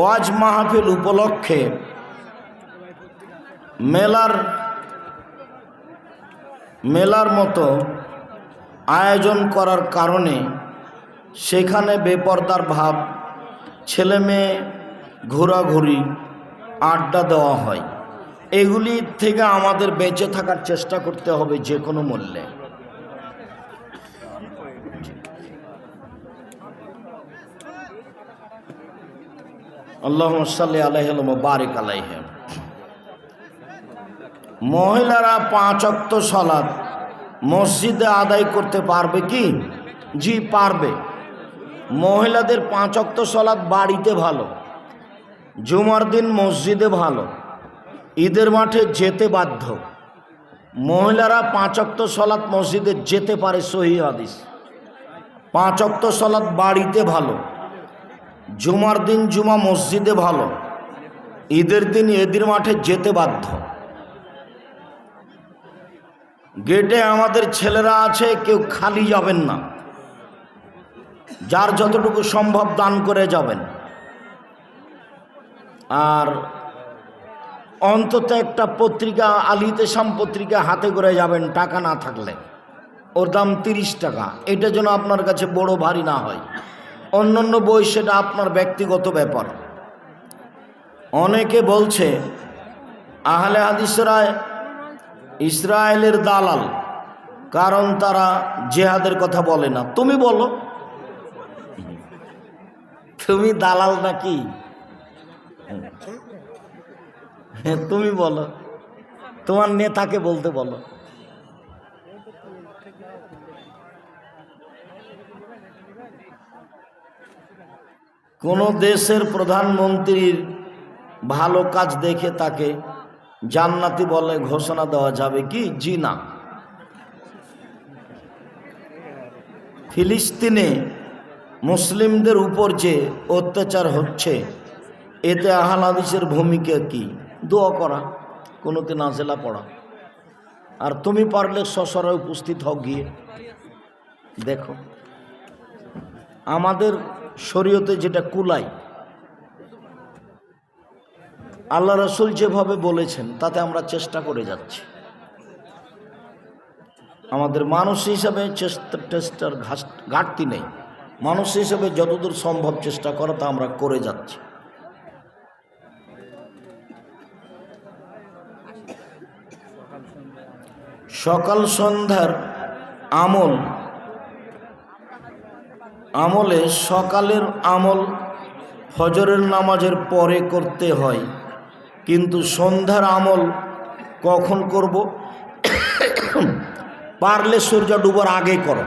ওয়াজ মাহফিল উপলক্ষে মেলার মেলার মতো আয়োজন করার কারণে সেখানে বেপর্দার ভাব ছেলে মেয়ে ঘোরাঘুরি, আড্ডা দেওয়া হয়। এগুলি থেকে আমাদের বেঁচে থাকার চেষ্টা করতে হবে যে কোনো মূল্যে। আল্লাহ সাল্লি বারিক আলাইহ। মহিলারা পাঁচ অক্ত সলাদ মসজিদে আদায় করতে পারবে কি? জি, পারবে। মহিলাদের পাঁচ অক্ত সলাদ বাড়িতে ভালো, জুমার দিন মসজিদে ভালো, ঈদের মাঠে যেতে বাধ্য। মহিলারা পাঁচ অক্ত সলাৎ মসজিদে যেতে পারে সহি হাদিস। পাঁচ অক্ত সলাৎ বাড়িতে ভালো। জুমার দিন জুমা মসজিদে ভালো, ঈদের দিন ঈদের মাঠে যেতে বাধ্য। গেটে আমাদের ছেলেরা আছে, কেউ খালি যাবেন না। যার যতটুকু সম্ভব দান করে যাবেন। আর অন্তত একটা পত্রিকা আলিতে সাম পত্রিকা হাতে করে যাবেন, টাকা না থাকলে। ওর দাম তিরিশ টাকা। এটা যেন আপনার কাছে বড় ভারী না হয়। অন্য অন্য বই সেটা আপনার ব্যক্তিগত ব্যাপার। অনেকে বলছে, আহলে হাদিসরা ইসরায়েলের দালাল, কারণ তারা জেহাদের কথা বলে না। তুমি বলো, তুমি দালাল নাকি? হ্যাঁ তুমি বলো, তোমার নেতাকে বলতে বলো। কোনো দেশের প্রধানমন্ত্রীর ভালো কাজ দেখে তাকে জান্নাতি বলে ঘোষণা দেওয়া যাবে কি? জি না। ফিলিস্তিনে মুসলিমদের উপর যে অত্যাচার হচ্ছে, এতে আহাল হাদিসের ভূমিকা কি? দোয়া করা কোনোতে নাজেলা পড়া। আর তুমি পারলে সসরে উপস্থিত হও গিয়ে। দেখো, আমাদের শরীয়তে যেটা কুলাই, আল্লাহ রসুল যেভাবে বলেছেন, তাতে আমরা চেষ্টা করে যাচ্ছি। আমাদের মানুষ হিসাবে চেষ্টা টেস্টার ঘাটতি নেই। মানুষ হিসেবে যতদূর সম্ভব চেষ্টা করা, তা আমরা করে যাচ্ছি। সকাল সন্ধ্যার আমল আমলে সকালের আমল ফজরের নামাজের পরে করতে হয়। কিন্তু সন্ধ্যার আমল কখন করব? পারলে সূর্য ডুবার আগে করো।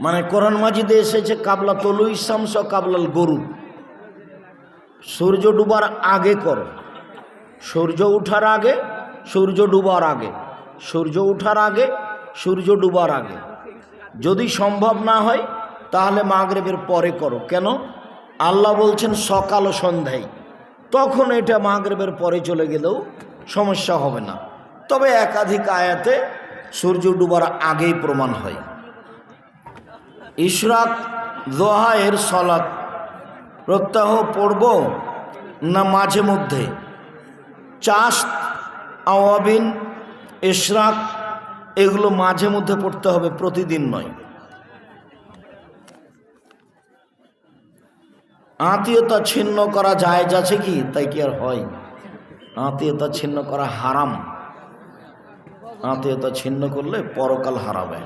মানে কোরআন মাজিদে এসেছে, কাবলা তলু ইসামস কাবলাল গরু। সূর্য ডুবার আগে করো। সূর্য উঠার আগে, সূর্য ডুবার আগে। সূর্য উঠার আগে, সূর্য ডুবার আগে। যদি সম্ভব না হয়, তাহলে মাগরেবের পরে করো। কেন? আল্লাহ বলছেন, সকাল ও সন্ধ্যায়। তখন এটা মাগরেবের পরে চলে গেলেও সমস্যা হবে না। তবে একাধিক আয়াতে সূর্য ডুবার আগেই প্রমাণ হয়। ইশরাক দোহায়ের সলাৎ প্রত্যাহ পড়ব না মাঝে মধ্যে? চাষ, আওয়াবিন, ইশরাক এগুলো মাঝে মধ্যে পড়তে হবে, প্রতিদিন নয়। আত্মীয়তা ছিন্ন করা যায় যাচ্ছে কি? তাই কি আর হয়? আত্মীয়তা ছিন্ন করা হারাম। আত্মীয়তা ছিন্ন করলে পরকাল হারাবে